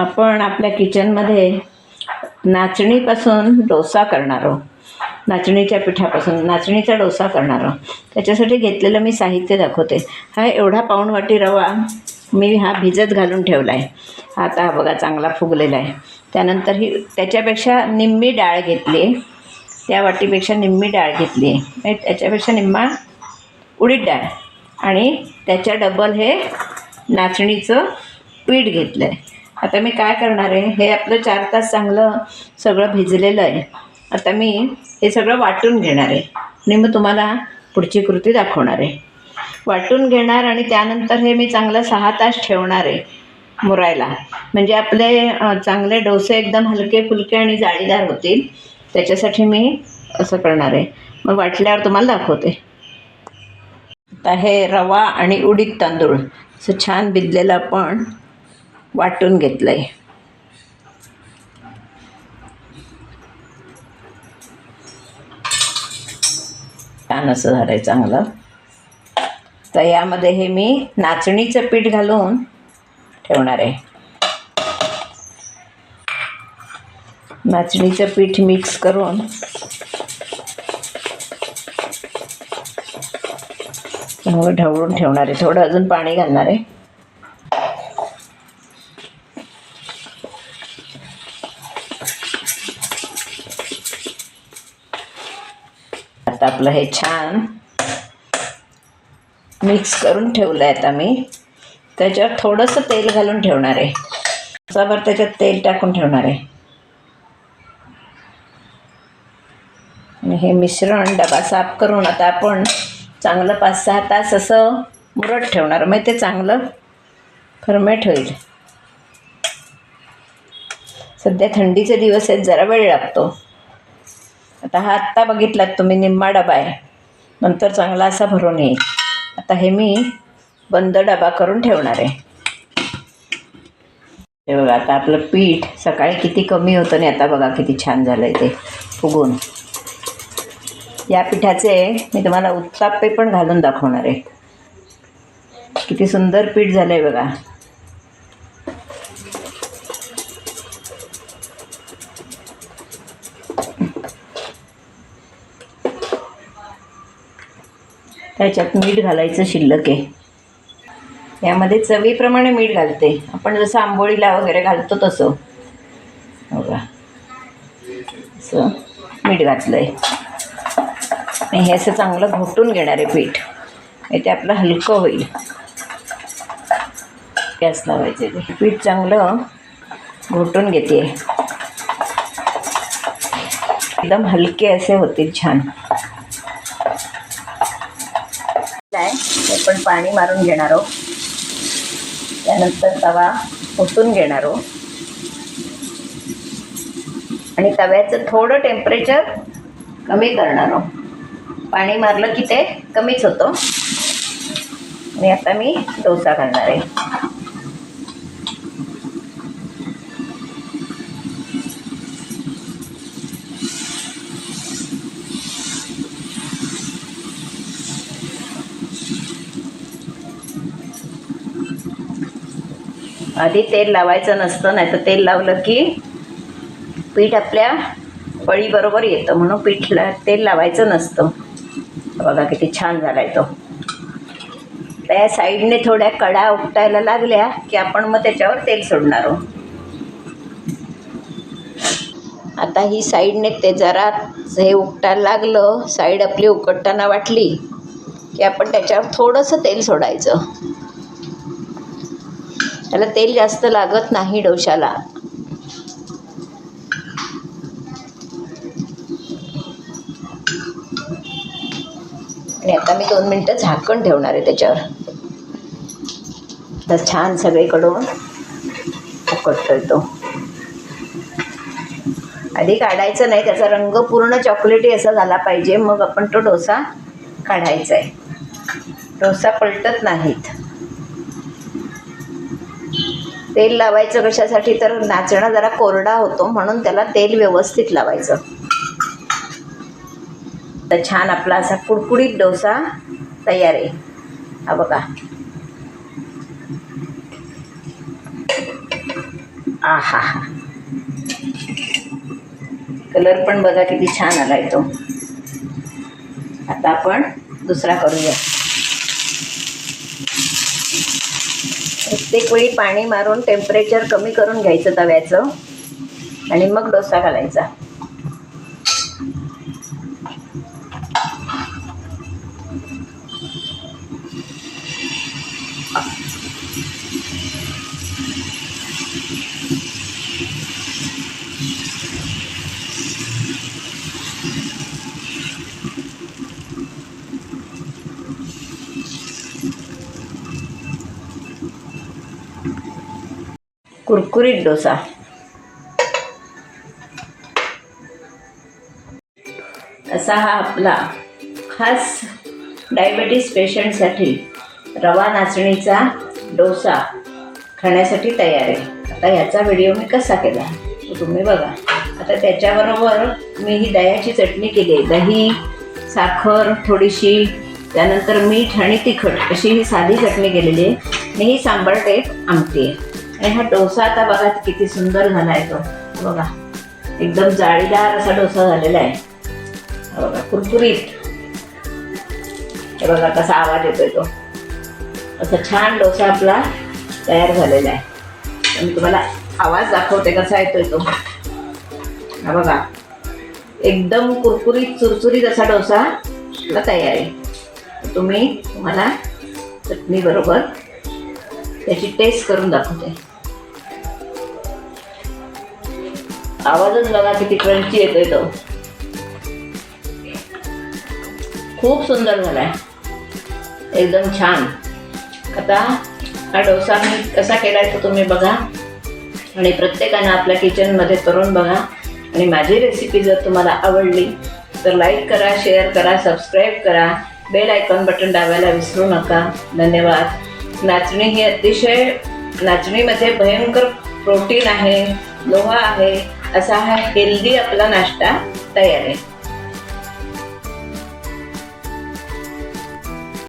आपण आपल्या किचनमध्ये नाचणीपासून डोसा करणार आहोत. नाचणीच्या पिठापासून नाचणीचा डोसा करणार आहोत. त्याच्यासाठी घेतलेलं मी साहित्य दाखवते. हा एवढा पाऊण वाटी रवा मी हा भिजत घालून ठेवला आहे. आता हा बघा चांगला फुगलेला आहे. त्यानंतर ही त्याच्यापेक्षा निम्मी डाळ घेतली. आहे त्या वाटीपेक्षा निम्मी डाळ घेतली. आहे त्याच्यापेक्षा निम्मा उडीद डाळ. आणि त्याच्या डबल हे नाचणीचं पीठ घेतलं आहे आता मी काय करणार आहे? हे आपलं चार तास चांगलं सगळं भिजलेलं आहे. आता मी हे सगळं वाटून घेणार आहे. आणि मग तुम्हाला पुढची कृती दाखवणार आहे. वाटून घेणार आणि त्यानंतर हे मी चांगलं सहा तास ठेवणार आहे मुरायला. म्हणजे आपले चांगले डोसे एकदम हलके फुलके आणि जाळीदार होतील. त्याच्यासाठी मी असं करणार आहे. मग वाटल्यावर तुम्हाला दाखवते. आता हे रवा आणि उडीद तांदूळ. असं छान भिजलेलं आपण वाटून घेतलं आहे छान असं झालं आहे चांगलं. तर यामध्ये हे मी नाचणीचं पीठ घालून ठेवणार आहे. नाचणीचं पीठ मिक्स करून चांगलं ढवळून ठेवणार आहे. थोडं अजून पाणी घालणार आहे. आता आपलं हे छान मिक्स करून ठेवलं आहे आता मी. त्याच्यावर थोडंसं तेल घालून ठेवणार आहे. चवर त्याच्यात तेल टाकून ठेवणार आहे. आणि हे मिश्रण डबा साफ करून आता आपण चांगलं पाच सहा तास असं मुरट ठेवणार. मग ते चांगलं फर्मेट होईल. सध्या थंडीचे दिवस आहेत जरा वेळ लागतो. आता हा आत्ता बघितलात तुम्ही निम्मा डबा आहे. नंतर चांगला असा भरून येईल. आता हे मी बंद डबा करून ठेवणार आहे. हे बघा आता आपलं पीठ सकाळी किती कमी होतं आणि आता बघा किती छान झालं आहे ते फुगून. या पिठाचे मी तुम्हाला उत्ताप्पे पण घालून दाखवणार आहे. किती सुंदर पीठ झालं आहे बघा. त्याच्यात मीठ घालायचं शिल्लक. आहे यामध्ये चवीप्रमाणे मीठ घालते. आपण जसं आंबोळीला वगैरे घालतो तसं. हो बघा असं मीठ घातलं आहे आणि हे असं चांगलं घोटून घेणार आहे पीठ. ते आपलं हलकं होईल. गॅस लावायचे ते पीठ चांगलं घोटून घेते. एकदम हलके असे होतील छान आहे आपण पाणी मारून घेणार आहोत. त्यानंतर तवा ओतून घेणार आहोत. आणि तव्याचं थोडं टेम्परेचर कमी करणार आहोत. पाणी मारलं की ते कमीच होतं. आणि आता मी डोसा घालणार आहे. आधी तेल लावायचं नसतं नाही तर तेल लावलं की पीठ आपल्या पळीबरोबर येतं. म्हणून पीठला तेल लावायचं नसतं. बघा किती छान झाला आहे तो. त्या साईडने थोड्या कडा उपटायला लागल्या की आपण मग त्याच्यावर तेल सोडणार आहोत. आता ही साईडने ते जरा हे उपटायला लागलं साईड आपली उकटताना वाटली की आपण त्याच्यावर थोडंसं तेल सोडायचं. त्याला तेल जास्त लागत नाही डोशाला आणि आता मी दोन मिनटं झाकण ठेवणार आहे त्याच्यावर. तर छान सगळीकडून उकटतो तो आधी काढायचं नाही त्याचा रंग पूर्ण चॉकलेटी असा झाला पाहिजे मग आपण तो डोसा काढायचा आहे. डोसा पलटत नाहीत. तेल लावायचं कशासाठी? तर नाचणं जरा कोरडा होतो म्हणून त्याला तेल व्यवस्थित लावायचं. तर छान आपला असा कुडकुडीत डोसा तयार आहे. हा बघा. आ हा हा कलर पण बघा किती छान आलाय तो. आता आपण दुसरा करूया. प्रत्येक वेळी पाणी मारून टेम्परेचर कमी करून घ्यायचं तव्याचं आणि मग डोसा घालायचा. कुरकुरीत डोसा. असा हा आपला खास डायबेटीस पेशंटसाठी रवा नाचणीचा डोसा खाण्यासाठी तयार आहे. आता ह्याचा व्हिडिओ मी कसा केला? तो तुम्ही बघा. आता त्याच्याबरोबर मी ही दह्याची चटणी केली आहे. दही साखर थोडीशी त्यानंतर मीठ आणि तिखट अशी ही साधी चटणी केलेली आहे. आणि ही सांबारटे आमटी आहे. आणि हा डोसा आता बघा किती सुंदर झाला आहे तो. बघा. एकदम जाळीदार असा डोसा झालेला आहे. बघा कुरकुरीत. हे बघा कसा आवाज येतोय तो. असा छान डोसा आपला तयार झालेला आहे. मी तुम्हाला आवाज दाखवते कसा येतोय तो. हा बघा. एकदम कुरकुरीत चुरचुरीत असा डोसा आपला तयार आहे. तुम्ही तुम्हाला चटणी बरोबर त्याची टेस्ट करून दाखवते. आवाजच बघा किती क्रंची येतोय तो. खूप सुंदर झालाय. एकदम छान. आता हा डोसा मी कसा केलाय तो तुम्ही बघा. आणि प्रत्येकानं आपल्या किचनमध्ये करून बघा. आणि माझी रेसिपी जर तुम्हाला आवडली तर लाईक करा शेअर करा सबस्क्राईब करा. बेल आयकॉन बटन दाबायला विसरू नका. धन्यवाद. नाचणी ही अतिशय नाचणीमध्ये भयंकर प्रोटीन आहे लोहा आहे. असा हा हेल्दी आपला नाश्ता तयार आहे.